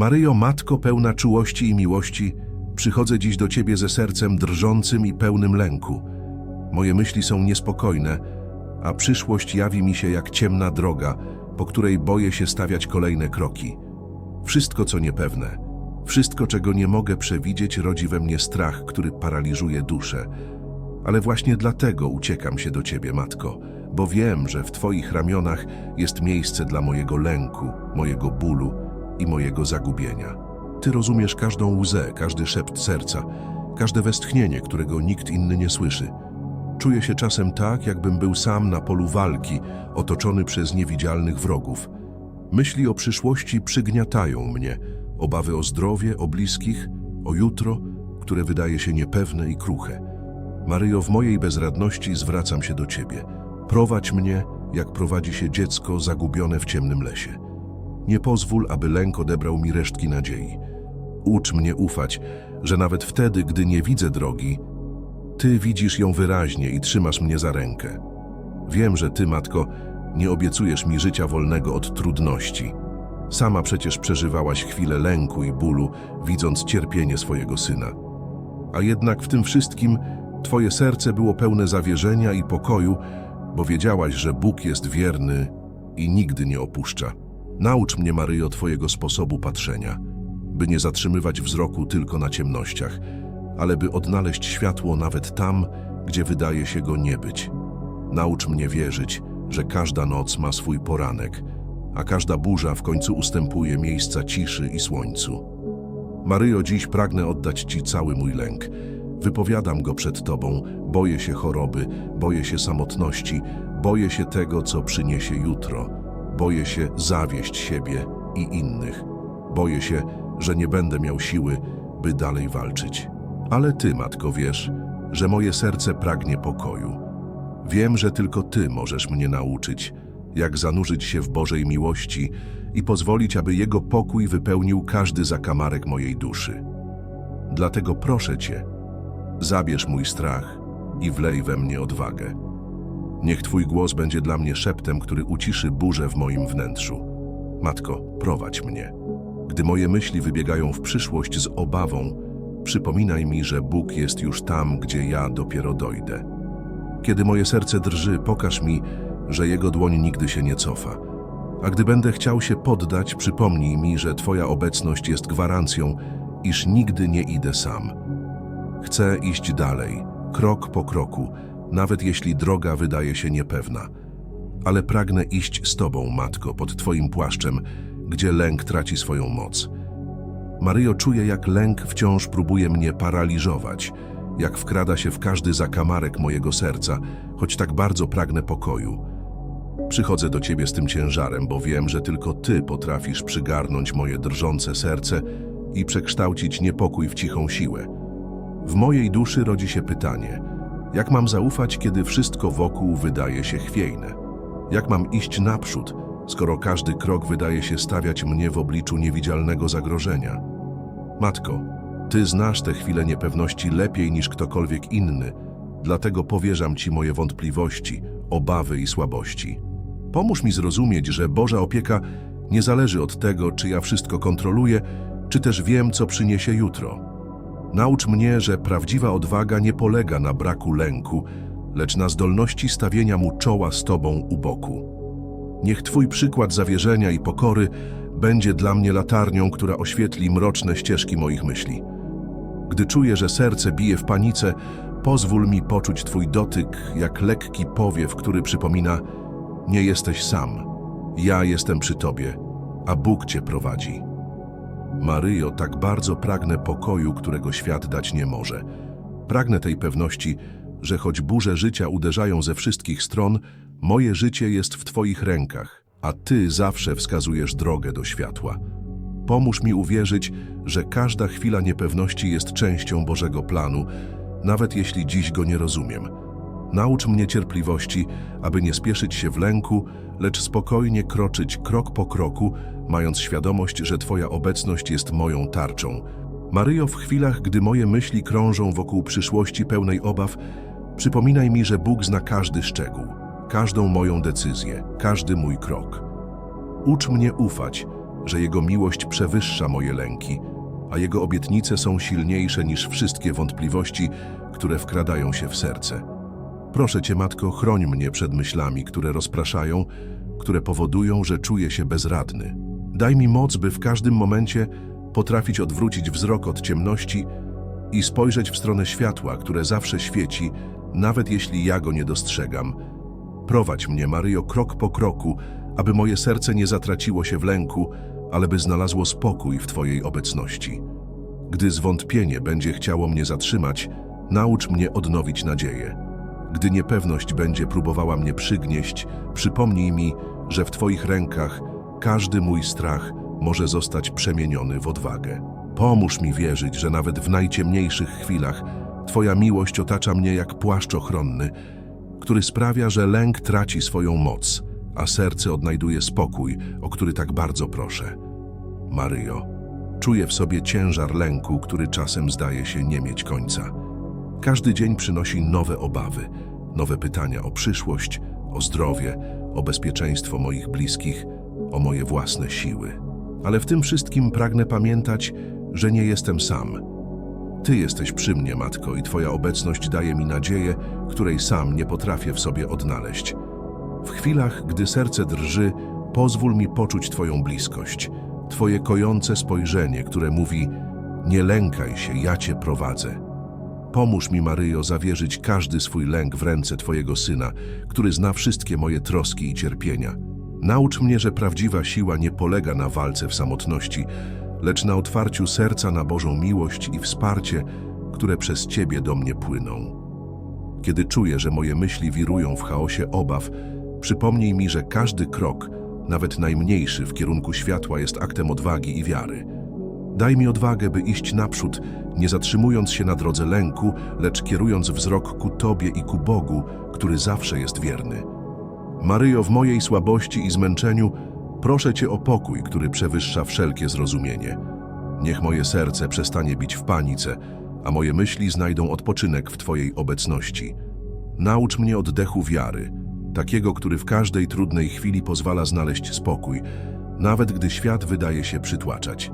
Maryjo, Matko pełna czułości i miłości, przychodzę dziś do Ciebie ze sercem drżącym i pełnym lęku. Moje myśli są niespokojne, a przyszłość jawi mi się jak ciemna droga, po której boję się stawiać kolejne kroki. Wszystko, co niepewne, wszystko, czego nie mogę przewidzieć, rodzi we mnie strach, który paraliżuje duszę. Ale właśnie dlatego uciekam się do Ciebie, Matko, bo wiem, że w Twoich ramionach jest miejsce dla mojego lęku, mojego bólu i mojego zagubienia. Ty rozumiesz każdą łzę, każdy szept serca, każde westchnienie, którego nikt inny nie słyszy. Czuję się czasem tak, jakbym był sam na polu walki, otoczony przez niewidzialnych wrogów. Myśli o przyszłości przygniatają mnie, obawy o zdrowie, o bliskich, o jutro, które wydaje się niepewne i kruche. Maryjo, w mojej bezradności zwracam się do Ciebie. Prowadź mnie, jak prowadzi się dziecko zagubione w ciemnym lesie. Nie pozwól, aby lęk odebrał mi resztki nadziei. Ucz mnie ufać, że nawet wtedy, gdy nie widzę drogi, Ty widzisz ją wyraźnie i trzymasz mnie za rękę. Wiem, że Ty, Matko, nie obiecujesz mi życia wolnego od trudności. Sama przecież przeżywałaś chwilę lęku i bólu, widząc cierpienie swojego syna. A jednak w tym wszystkim Twoje serce było pełne zawierzenia i pokoju, bo wiedziałaś, że Bóg jest wierny i nigdy nie opuszcza. Naucz mnie, Maryjo, Twojego sposobu patrzenia, by nie zatrzymywać wzroku tylko na ciemnościach, ale by odnaleźć światło nawet tam, gdzie wydaje się go nie być. Naucz mnie wierzyć, że każda noc ma swój poranek, a każda burza w końcu ustępuje miejsca ciszy i słońcu. Maryjo, dziś pragnę oddać Ci cały mój lęk. Wypowiadam go przed Tobą, boję się choroby, boję się samotności, boję się tego, co przyniesie jutro. Boję się zawieść siebie i innych. Boję się, że nie będę miał siły, by dalej walczyć. Ale Ty, Matko, wiesz, że moje serce pragnie pokoju. Wiem, że tylko Ty możesz mnie nauczyć, jak zanurzyć się w Bożej miłości i pozwolić, aby Jego pokój wypełnił każdy zakamarek mojej duszy. Dlatego proszę Cię, zabierz mój strach i wlej we mnie odwagę. Niech Twój głos będzie dla mnie szeptem, który uciszy burzę w moim wnętrzu. Matko, prowadź mnie. Gdy moje myśli wybiegają w przyszłość z obawą, przypominaj mi, że Bóg jest już tam, gdzie ja dopiero dojdę. Kiedy moje serce drży, pokaż mi, że Jego dłoń nigdy się nie cofa. A gdy będę chciał się poddać, przypomnij mi, że Twoja obecność jest gwarancją, iż nigdy nie idę sam. Chcę iść dalej, krok po kroku, nawet jeśli droga wydaje się niepewna. Ale pragnę iść z Tobą, Matko, pod Twoim płaszczem, gdzie lęk traci swoją moc. Maryjo, czuję, jak lęk wciąż próbuje mnie paraliżować, jak wkrada się w każdy zakamarek mojego serca, choć tak bardzo pragnę pokoju. Przychodzę do Ciebie z tym ciężarem, bo wiem, że tylko Ty potrafisz przygarnąć moje drżące serce i przekształcić niepokój w cichą siłę. W mojej duszy rodzi się pytanie, jak mam zaufać, kiedy wszystko wokół wydaje się chwiejne? Jak mam iść naprzód, skoro każdy krok wydaje się stawiać mnie w obliczu niewidzialnego zagrożenia? Matko, Ty znasz te chwile niepewności lepiej niż ktokolwiek inny, dlatego powierzam Ci moje wątpliwości, obawy i słabości. Pomóż mi zrozumieć, że Boża opieka nie zależy od tego, czy ja wszystko kontroluję, czy też wiem, co przyniesie jutro. Naucz mnie, że prawdziwa odwaga nie polega na braku lęku, lecz na zdolności stawienia mu czoła z Tobą u boku. Niech Twój przykład zawierzenia i pokory będzie dla mnie latarnią, która oświetli mroczne ścieżki moich myśli. Gdy czuję, że serce bije w panice, pozwól mi poczuć Twój dotyk jak lekki powiew, który przypomina: Nie jesteś sam, ja jestem przy Tobie, a Bóg Cię prowadzi. Maryjo, tak bardzo pragnę pokoju, którego świat dać nie może. Pragnę tej pewności, że choć burze życia uderzają ze wszystkich stron, moje życie jest w Twoich rękach, a Ty zawsze wskazujesz drogę do światła. Pomóż mi uwierzyć, że każda chwila niepewności jest częścią Bożego planu, nawet jeśli dziś go nie rozumiem. Naucz mnie cierpliwości, aby nie spieszyć się w lęku, lecz spokojnie kroczyć krok po kroku, mając świadomość, że Twoja obecność jest moją tarczą. Maryjo, w chwilach, gdy moje myśli krążą wokół przyszłości pełnej obaw, przypominaj mi, że Bóg zna każdy szczegół, każdą moją decyzję, każdy mój krok. Ucz mnie ufać, że Jego miłość przewyższa moje lęki, a Jego obietnice są silniejsze niż wszystkie wątpliwości, które wkradają się w serce. Proszę Cię, Matko, chroń mnie przed myślami, które rozpraszają, które powodują, że czuję się bezradny. Daj mi moc, by w każdym momencie potrafić odwrócić wzrok od ciemności i spojrzeć w stronę światła, które zawsze świeci, nawet jeśli ja go nie dostrzegam. Prowadź mnie, Maryjo, krok po kroku, aby moje serce nie zatraciło się w lęku, ale by znalazło spokój w Twojej obecności. Gdy zwątpienie będzie chciało mnie zatrzymać, naucz mnie odnowić nadzieję. Gdy niepewność będzie próbowała mnie przygnieść, przypomnij mi, że w Twoich rękach każdy mój strach może zostać przemieniony w odwagę. Pomóż mi wierzyć, że nawet w najciemniejszych chwilach Twoja miłość otacza mnie jak płaszcz ochronny, który sprawia, że lęk traci swoją moc, a serce odnajduje spokój, o który tak bardzo proszę. Maryjo, czuję w sobie ciężar lęku, który czasem zdaje się nie mieć końca. Każdy dzień przynosi nowe obawy, nowe pytania o przyszłość, o zdrowie, o bezpieczeństwo moich bliskich, o moje własne siły. Ale w tym wszystkim pragnę pamiętać, że nie jestem sam. Ty jesteś przy mnie, Matko, i Twoja obecność daje mi nadzieję, której sam nie potrafię w sobie odnaleźć. W chwilach, gdy serce drży, pozwól mi poczuć Twoją bliskość, Twoje kojące spojrzenie, które mówi: Nie lękaj się, ja Cię prowadzę. Pomóż mi, Maryjo, zawierzyć każdy swój lęk w ręce Twojego Syna, który zna wszystkie moje troski i cierpienia. Naucz mnie, że prawdziwa siła nie polega na walce w samotności, lecz na otwarciu serca na Bożą miłość i wsparcie, które przez Ciebie do mnie płyną. Kiedy czuję, że moje myśli wirują w chaosie obaw, przypomnij mi, że każdy krok, nawet najmniejszy w kierunku światła, jest aktem odwagi i wiary. Daj mi odwagę, by iść naprzód, nie zatrzymując się na drodze lęku, lecz kierując wzrok ku Tobie i ku Bogu, który zawsze jest wierny. Maryjo, w mojej słabości i zmęczeniu proszę Cię o pokój, który przewyższa wszelkie zrozumienie. Niech moje serce przestanie bić w panice, a moje myśli znajdą odpoczynek w Twojej obecności. Naucz mnie oddechu wiary, takiego, który w każdej trudnej chwili pozwala znaleźć spokój, nawet gdy świat wydaje się przytłaczać.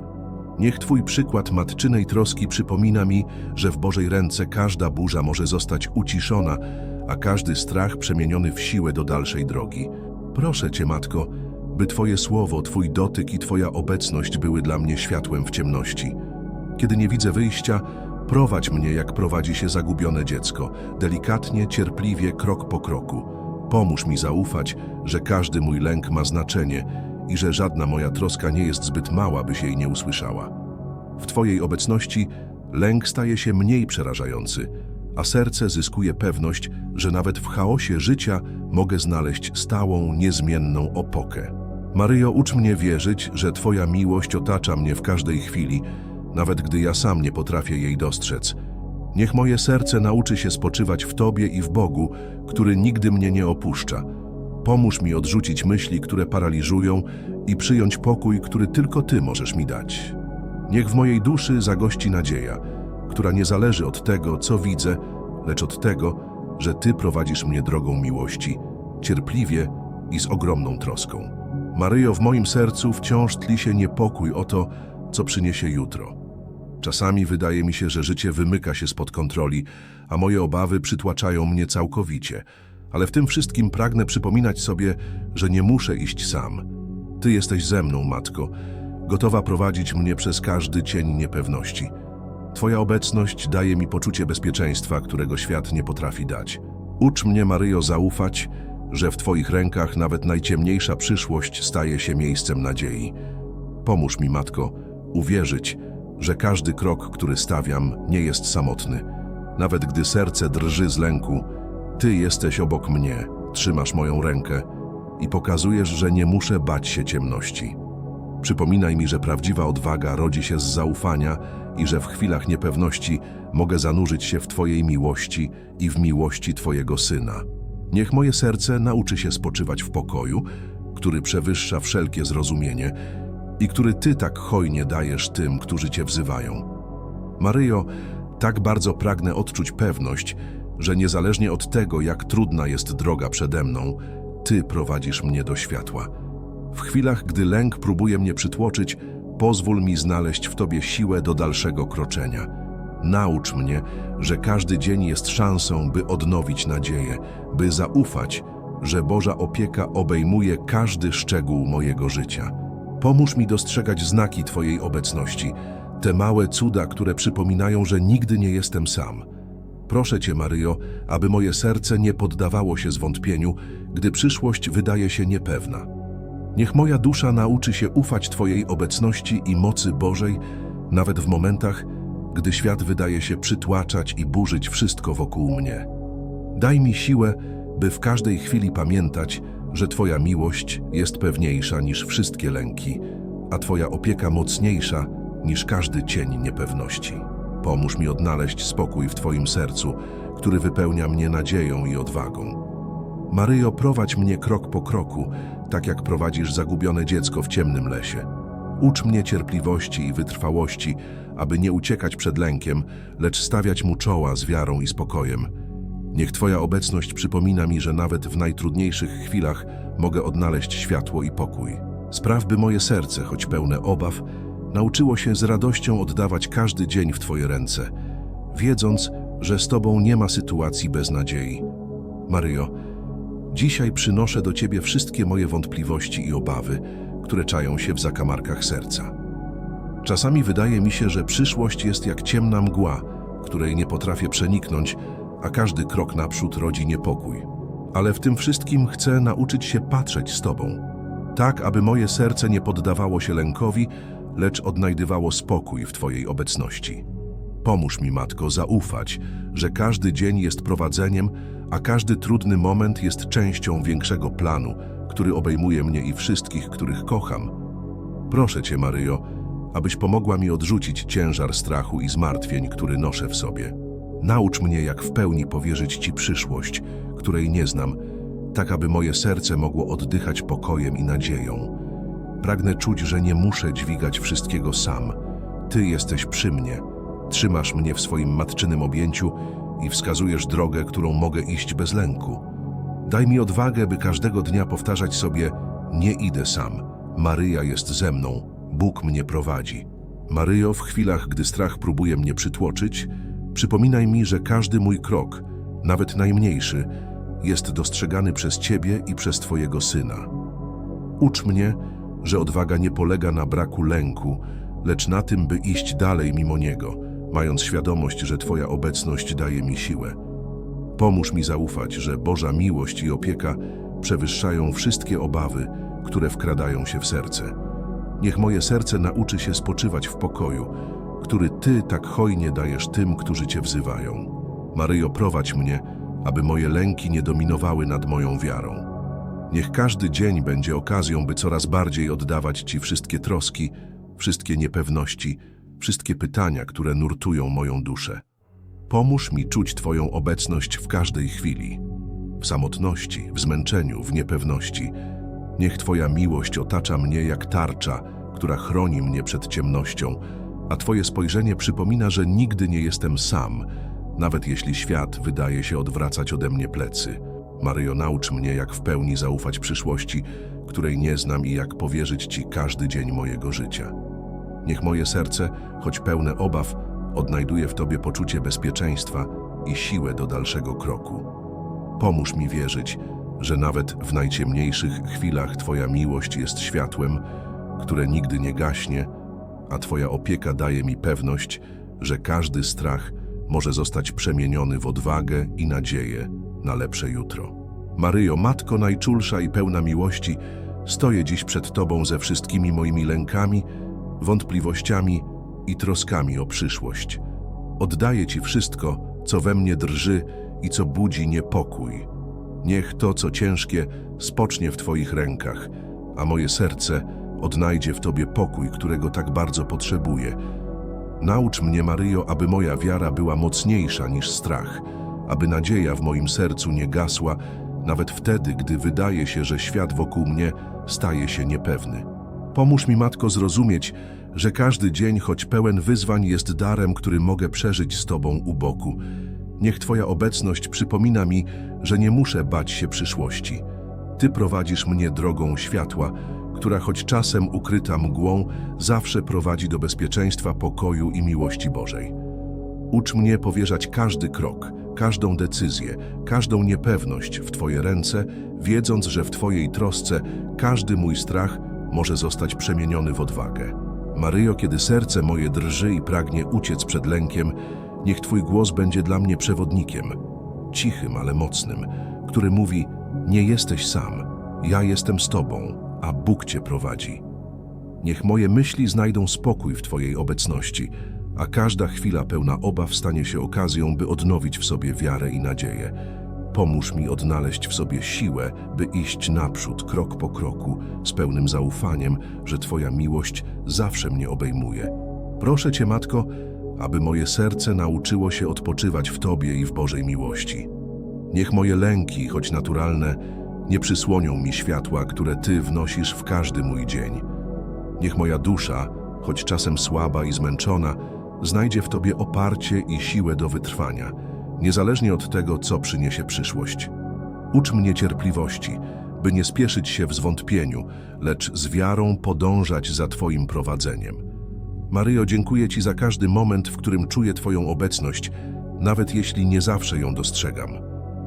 Niech Twój przykład matczynej troski przypomina mi, że w Bożej ręce każda burza może zostać uciszona, a każdy strach przemieniony w siłę do dalszej drogi. Proszę Cię, Matko, by Twoje słowo, Twój dotyk i Twoja obecność były dla mnie światłem w ciemności. Kiedy nie widzę wyjścia, prowadź mnie, jak prowadzi się zagubione dziecko, delikatnie, cierpliwie, krok po kroku. Pomóż mi zaufać, że każdy mój lęk ma znaczenie i że żadna moja troska nie jest zbyt mała, by się jej nie usłyszała. W Twojej obecności lęk staje się mniej przerażający, a serce zyskuje pewność, że nawet w chaosie życia mogę znaleźć stałą, niezmienną opokę. Maryjo, ucz mnie wierzyć, że Twoja miłość otacza mnie w każdej chwili, nawet gdy ja sam nie potrafię jej dostrzec. Niech moje serce nauczy się spoczywać w Tobie i w Bogu, który nigdy mnie nie opuszcza. Pomóż mi odrzucić myśli, które paraliżują i przyjąć pokój, który tylko Ty możesz mi dać. Niech w mojej duszy zagości nadzieja, która nie zależy od tego, co widzę, lecz od tego, że Ty prowadzisz mnie drogą miłości, cierpliwie i z ogromną troską. Maryjo, w moim sercu wciąż tli się niepokój o to, co przyniesie jutro. Czasami wydaje mi się, że życie wymyka się spod kontroli, a moje obawy przytłaczają mnie całkowicie. Ale w tym wszystkim pragnę przypominać sobie, że nie muszę iść sam. Ty jesteś ze mną, Matko, gotowa prowadzić mnie przez każdy cień niepewności. Twoja obecność daje mi poczucie bezpieczeństwa, którego świat nie potrafi dać. Ucz mnie, Maryjo, zaufać, że w Twoich rękach nawet najciemniejsza przyszłość staje się miejscem nadziei. Pomóż mi, Matko, uwierzyć, że każdy krok, który stawiam, nie jest samotny. Nawet gdy serce drży z lęku, Ty jesteś obok mnie, trzymasz moją rękę i pokazujesz, że nie muszę bać się ciemności. Przypominaj mi, że prawdziwa odwaga rodzi się z zaufania i że w chwilach niepewności mogę zanurzyć się w Twojej miłości i w miłości Twojego Syna. Niech moje serce nauczy się spoczywać w pokoju, który przewyższa wszelkie zrozumienie i który Ty tak hojnie dajesz tym, którzy Cię wzywają. Maryjo, tak bardzo pragnę odczuć pewność, że niezależnie od tego, jak trudna jest droga przede mną, Ty prowadzisz mnie do światła. W chwilach, gdy lęk próbuje mnie przytłoczyć, pozwól mi znaleźć w Tobie siłę do dalszego kroczenia. Naucz mnie, że każdy dzień jest szansą, by odnowić nadzieję, by zaufać, że Boża opieka obejmuje każdy szczegół mojego życia. Pomóż mi dostrzegać znaki Twojej obecności, te małe cuda, które przypominają, że nigdy nie jestem sam. Proszę Cię, Maryjo, aby moje serce nie poddawało się zwątpieniu, gdy przyszłość wydaje się niepewna. Niech moja dusza nauczy się ufać Twojej obecności i mocy Bożej, nawet w momentach, gdy świat wydaje się przytłaczać i burzyć wszystko wokół mnie. Daj mi siłę, by w każdej chwili pamiętać, że Twoja miłość jest pewniejsza niż wszystkie lęki, a Twoja opieka mocniejsza niż każdy cień niepewności. Pomóż mi odnaleźć spokój w Twoim sercu, który wypełnia mnie nadzieją i odwagą. Maryjo, prowadź mnie krok po kroku, tak jak prowadzisz zagubione dziecko w ciemnym lesie. Ucz mnie cierpliwości i wytrwałości, aby nie uciekać przed lękiem, lecz stawiać mu czoła z wiarą i spokojem. Niech Twoja obecność przypomina mi, że nawet w najtrudniejszych chwilach mogę odnaleźć światło i pokój. Spraw, by moje serce, choć pełne obaw, nauczyło się z radością oddawać każdy dzień w Twoje ręce, wiedząc, że z Tobą nie ma sytuacji bez nadziei. Maryjo, dzisiaj przynoszę do Ciebie wszystkie moje wątpliwości i obawy, które czają się w zakamarkach serca. Czasami wydaje mi się, że przyszłość jest jak ciemna mgła, której nie potrafię przeniknąć, a każdy krok naprzód rodzi niepokój. Ale w tym wszystkim chcę nauczyć się patrzeć z Tobą, tak aby moje serce nie poddawało się lękowi, lecz odnajdywało spokój w Twojej obecności. Pomóż mi, Matko, zaufać, że każdy dzień jest prowadzeniem, a każdy trudny moment jest częścią większego planu, który obejmuje mnie i wszystkich, których kocham. Proszę Cię, Maryjo, abyś pomogła mi odrzucić ciężar strachu i zmartwień, który noszę w sobie. Naucz mnie, jak w pełni powierzyć Ci przyszłość, której nie znam, tak aby moje serce mogło oddychać pokojem i nadzieją. Pragnę czuć, że nie muszę dźwigać wszystkiego sam. Ty jesteś przy mnie, trzymasz mnie w swoim matczynym objęciu i wskazujesz drogę, którą mogę iść bez lęku. Daj mi odwagę, by każdego dnia powtarzać sobie: Nie idę sam, Maryja jest ze mną, Bóg mnie prowadzi. Maryjo, w chwilach, gdy strach próbuje mnie przytłoczyć, przypominaj mi, że każdy mój krok, nawet najmniejszy, jest dostrzegany przez Ciebie i przez Twojego Syna. Ucz mnie, że odwaga nie polega na braku lęku, lecz na tym, by iść dalej mimo niego, mając świadomość, że Twoja obecność daje mi siłę. Pomóż mi zaufać, że Boża miłość i opieka przewyższają wszystkie obawy, które wkradają się w serce. Niech moje serce nauczy się spoczywać w pokoju, który Ty tak hojnie dajesz tym, którzy Cię wzywają. Maryjo, prowadź mnie, aby moje lęki nie dominowały nad moją wiarą. Niech każdy dzień będzie okazją, by coraz bardziej oddawać Ci wszystkie troski, wszystkie niepewności, wszystkie pytania, które nurtują moją duszę. Pomóż mi czuć Twoją obecność w każdej chwili. W samotności, w zmęczeniu, w niepewności. Niech Twoja miłość otacza mnie jak tarcza, która chroni mnie przed ciemnością, a Twoje spojrzenie przypomina, że nigdy nie jestem sam, nawet jeśli świat wydaje się odwracać ode mnie plecy. Maryjo, naucz mnie, jak w pełni zaufać przyszłości, której nie znam i jak powierzyć Ci każdy dzień mojego życia. Niech moje serce, choć pełne obaw, odnajduje w Tobie poczucie bezpieczeństwa i siłę do dalszego kroku. Pomóż mi wierzyć, że nawet w najciemniejszych chwilach Twoja miłość jest światłem, które nigdy nie gaśnie, a Twoja opieka daje mi pewność, że każdy strach może zostać przemieniony w odwagę i nadzieję na lepsze jutro. Maryjo, Matko najczulsza i pełna miłości, stoję dziś przed Tobą ze wszystkimi moimi lękami, wątpliwościami i troskami o przyszłość. Oddaję Ci wszystko, co we mnie drży i co budzi niepokój. Niech to, co ciężkie, spocznie w Twoich rękach, a moje serce odnajdzie w Tobie pokój, którego tak bardzo potrzebuję. Naucz mnie, Maryjo, aby moja wiara była mocniejsza niż strach, aby nadzieja w moim sercu nie gasła, nawet wtedy, gdy wydaje się, że świat wokół mnie staje się niepewny. Pomóż mi, Matko, zrozumieć, że każdy dzień, choć pełen wyzwań, jest darem, który mogę przeżyć z Tobą u boku. Niech Twoja obecność przypomina mi, że nie muszę bać się przyszłości. Ty prowadzisz mnie drogą światła, która choć czasem ukryta mgłą, zawsze prowadzi do bezpieczeństwa, pokoju i miłości Bożej. Ucz mnie powierzać każdy krok, każdą decyzję, każdą niepewność w Twoje ręce, wiedząc, że w Twojej trosce każdy mój strach może zostać przemieniony w odwagę. Maryjo, kiedy serce moje drży i pragnie uciec przed lękiem, niech Twój głos będzie dla mnie przewodnikiem, cichym, ale mocnym, który mówi: Nie jesteś sam, ja jestem z Tobą, a Bóg Cię prowadzi. Niech moje myśli znajdą spokój w Twojej obecności, a każda chwila pełna obaw stanie się okazją, by odnowić w sobie wiarę i nadzieję. Pomóż mi odnaleźć w sobie siłę, by iść naprzód, krok po kroku, z pełnym zaufaniem, że Twoja miłość zawsze mnie obejmuje. Proszę Cię, Matko, aby moje serce nauczyło się odpoczywać w Tobie i w Bożej miłości. Niech moje lęki, choć naturalne, nie przysłonią mi światła, które Ty wnosisz w każdy mój dzień. Niech moja dusza, choć czasem słaba i zmęczona, znajdzie w Tobie oparcie i siłę do wytrwania, niezależnie od tego, co przyniesie przyszłość. Ucz mnie cierpliwości, by nie spieszyć się w zwątpieniu, lecz z wiarą podążać za Twoim prowadzeniem. Maryjo, dziękuję Ci za każdy moment, w którym czuję Twoją obecność, nawet jeśli nie zawsze ją dostrzegam.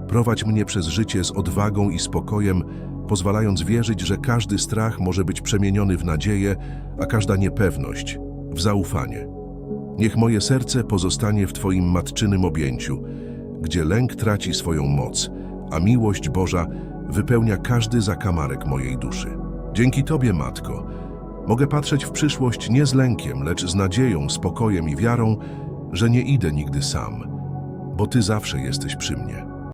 Prowadź mnie przez życie z odwagą i spokojem, pozwalając wierzyć, że każdy strach może być przemieniony w nadzieję, a każda niepewność w zaufanie. Niech moje serce pozostanie w Twoim matczynym objęciu, gdzie lęk traci swoją moc, a miłość Boża wypełnia każdy zakamarek mojej duszy. Dzięki Tobie, Matko, mogę patrzeć w przyszłość nie z lękiem, lecz z nadzieją, spokojem i wiarą, że nie idę nigdy sam, bo Ty zawsze jesteś przy mnie.